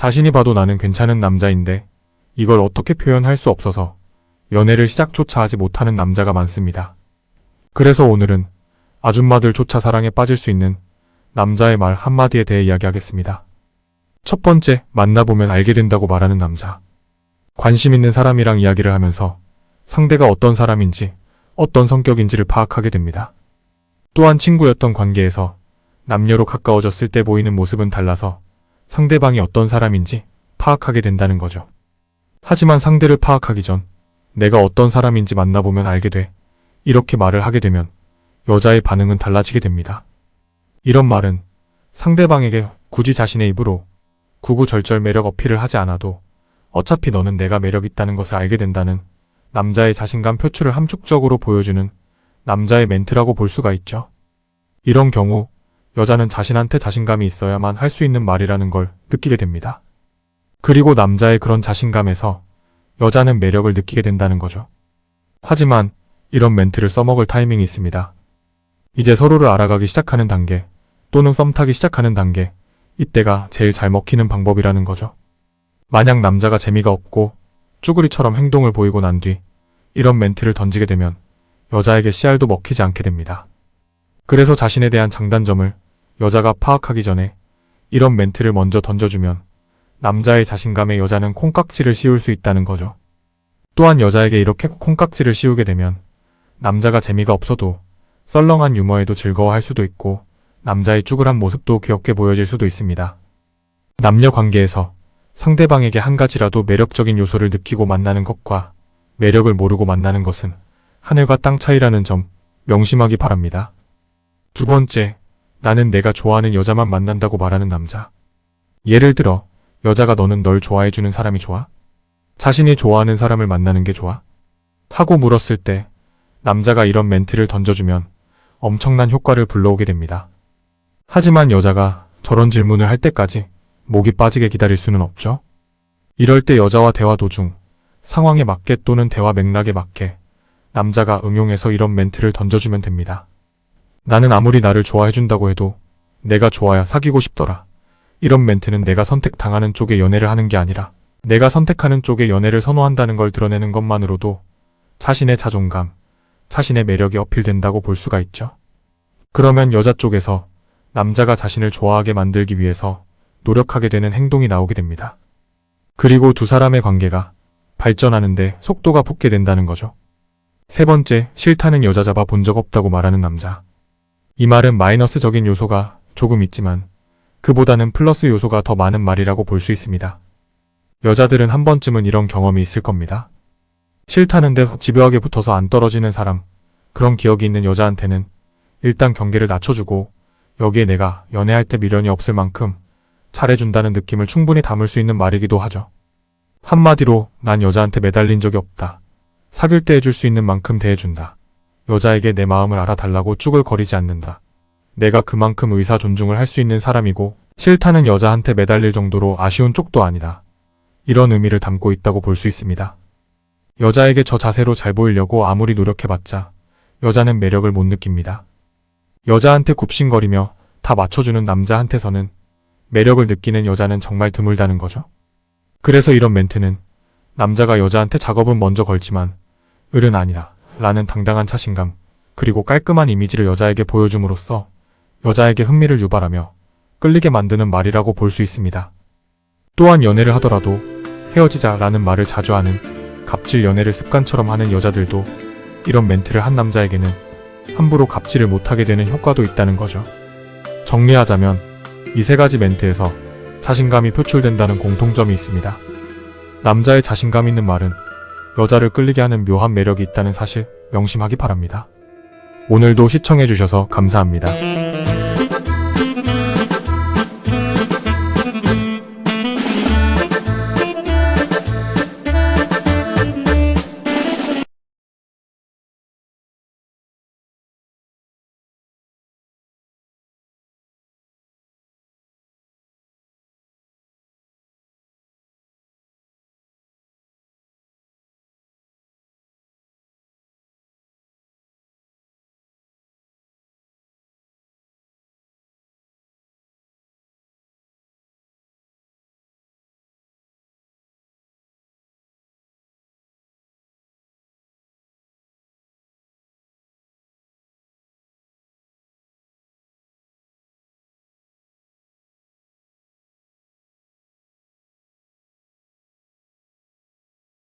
자신이 봐도 나는 괜찮은 남자인데 이걸 어떻게 표현할 수 없어서 연애를 시작조차 하지 못하는 남자가 많습니다. 그래서 오늘은 아줌마들조차 사랑에 빠질 수 있는 남자의 말 한마디에 대해 이야기하겠습니다. 첫 번째, 만나보면 알게 된다고 말하는 남자. 관심 있는 사람이랑 이야기를 하면서 상대가 어떤 사람인지, 어떤 성격인지를 파악하게 됩니다. 또한 친구였던 관계에서 남녀로 가까워졌을 때 보이는 모습은 달라서 상대방이 어떤 사람인지 파악하게 된다는 거죠. 하지만 상대를 파악하기 전 내가 어떤 사람인지 만나보면 알게 돼. 이렇게 말을 하게 되면 여자의 반응은 달라지게 됩니다. 이런 말은 상대방에게 굳이 자신의 입으로 구구절절 매력 어필을 하지 않아도 어차피 너는 내가 매력 있다는 것을 알게 된다는 남자의 자신감 표출을 함축적으로 보여주는 남자의 멘트라고 볼 수가 있죠. 이런 경우 여자는 자신한테 자신감이 있어야만 할 수 있는 말이라는 걸 느끼게 됩니다. 그리고 남자의 그런 자신감에서 여자는 매력을 느끼게 된다는 거죠. 하지만 이런 멘트를 써먹을 타이밍이 있습니다. 이제 서로를 알아가기 시작하는 단계 또는 썸 타기 시작하는 단계 이때가 제일 잘 먹히는 방법이라는 거죠. 만약 남자가 재미가 없고 쭈구리처럼 행동을 보이고 난 뒤 이런 멘트를 던지게 되면 여자에게 씨알도 먹히지 않게 됩니다. 그래서 자신에 대한 장단점을 여자가 파악하기 전에 이런 멘트를 먼저 던져주면 남자의 자신감에 여자는 콩깍지를 씌울 수 있다는 거죠. 또한 여자에게 이렇게 콩깍지를 씌우게 되면 남자가 재미가 없어도 썰렁한 유머에도 즐거워할 수도 있고 남자의 쭈글한 모습도 귀엽게 보여질 수도 있습니다. 남녀 관계에서 상대방에게 한 가지라도 매력적인 요소를 느끼고 만나는 것과 매력을 모르고 만나는 것은 하늘과 땅 차이라는 점 명심하기 바랍니다. 두 번째, 나는 내가 좋아하는 여자만 만난다고 말하는 남자. 예를 들어, 여자가 너는 널 좋아해주는 사람이 좋아? 자신이 좋아하는 사람을 만나는 게 좋아? 하고 물었을 때, 남자가 이런 멘트를 던져주면 엄청난 효과를 불러오게 됩니다. 하지만 여자가 저런 질문을 할 때까지 목이 빠지게 기다릴 수는 없죠. 이럴 때 여자와 대화 도중 상황에 맞게 또는 대화 맥락에 맞게 남자가 응용해서 이런 멘트를 던져주면 됩니다. 나는 아무리 나를 좋아해준다고 해도 내가 좋아야 사귀고 싶더라. 이런 멘트는 내가 선택당하는 쪽에 연애를 하는 게 아니라 내가 선택하는 쪽에 연애를 선호한다는 걸 드러내는 것만으로도 자신의 자존감, 자신의 매력이 어필된다고 볼 수가 있죠. 그러면 여자 쪽에서 남자가 자신을 좋아하게 만들기 위해서 노력하게 되는 행동이 나오게 됩니다. 그리고 두 사람의 관계가 발전하는데 속도가 붙게 된다는 거죠. 세 번째, 싫다는 여자 잡아 본 적 없다고 말하는 남자. 이 말은 마이너스적인 요소가 조금 있지만 그보다는 플러스 요소가 더 많은 말이라고 볼 수 있습니다. 여자들은 한 번쯤은 이런 경험이 있을 겁니다. 싫다는데 집요하게 붙어서 안 떨어지는 사람, 그런 기억이 있는 여자한테는 일단 경계를 낮춰주고 여기에 내가 연애할 때 미련이 없을 만큼 잘해준다는 느낌을 충분히 담을 수 있는 말이기도 하죠. 한마디로 난 여자한테 매달린 적이 없다. 사귈 때 해줄 수 있는 만큼 대해준다. 여자에게 내 마음을 알아달라고 쭈글거리지 않는다. 내가 그만큼 의사 존중을 할 수 있는 사람이고 싫다는 여자한테 매달릴 정도로 아쉬운 쪽도 아니다. 이런 의미를 담고 있다고 볼 수 있습니다. 여자에게 저 자세로 잘 보이려고 아무리 노력해봤자 여자는 매력을 못 느낍니다. 여자한테 굽신거리며 다 맞춰주는 남자한테서는 매력을 느끼는 여자는 정말 드물다는 거죠. 그래서 이런 멘트는 남자가 여자한테 작업은 먼저 걸지만 을은 아니다 라는 당당한 자신감 그리고 깔끔한 이미지를 여자에게 보여줌으로써 여자에게 흥미를 유발하며 끌리게 만드는 말이라고 볼 수 있습니다. 또한 연애를 하더라도 헤어지자 라는 말을 자주 하는 갑질 연애를 습관처럼 하는 여자들도 이런 멘트를 한 남자에게는 함부로 갑질을 못하게 되는 효과도 있다는 거죠. 정리하자면 이 세 가지 멘트에서 자신감이 표출된다는 공통점이 있습니다. 남자의 자신감 있는 말은 여자를 끌리게 하는 묘한 매력이 있다는 사실 명심하기 바랍니다. 오늘도 시청해주셔서 감사합니다.